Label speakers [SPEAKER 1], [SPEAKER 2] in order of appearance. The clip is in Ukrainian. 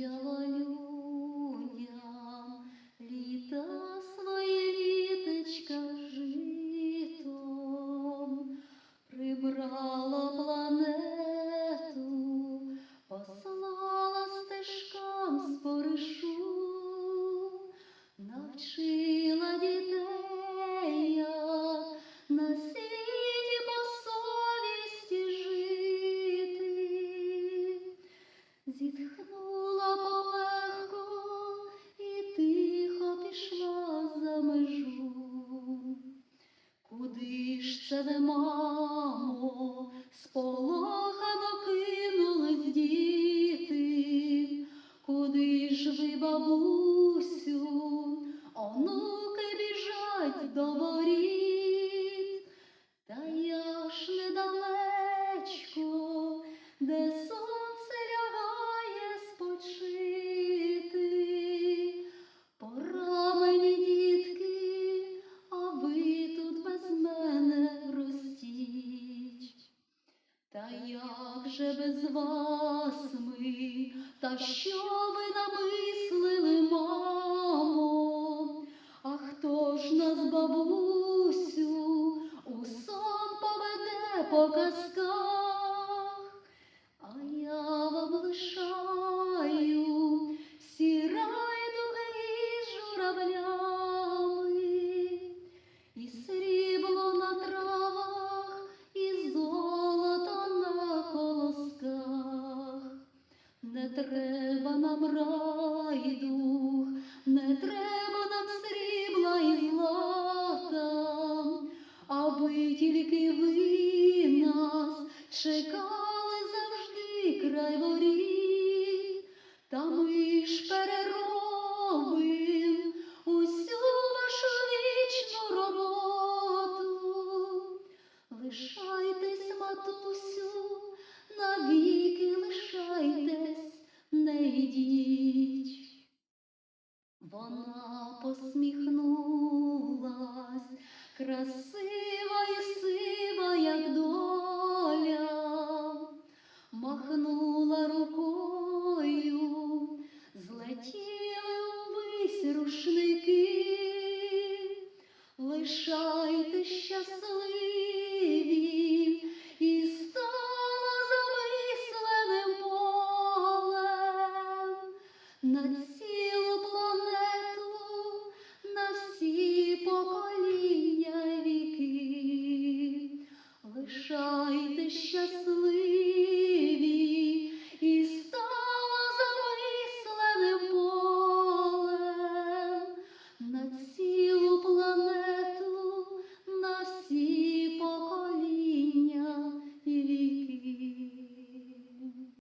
[SPEAKER 1] Людям літа своє літочка житом, прибрала планету, послала стежкам споришу, навчила дітей, як на світі по совісті жити. Зітхнула Куди ж як же без вас ми, та що ви намислили, мамо? А хто ж нас, бабусю, у сон поведе по казках? Треба нам рай, дух, не треба нам срібла і злата, аби тільки ви нас чекали завжди край воріт, та ми ж перероби ніч. Вона посміхнулась, красива і сива, як доля, махнула рукою, злетіли увесь рушники, лишайте щасливі. deliciously.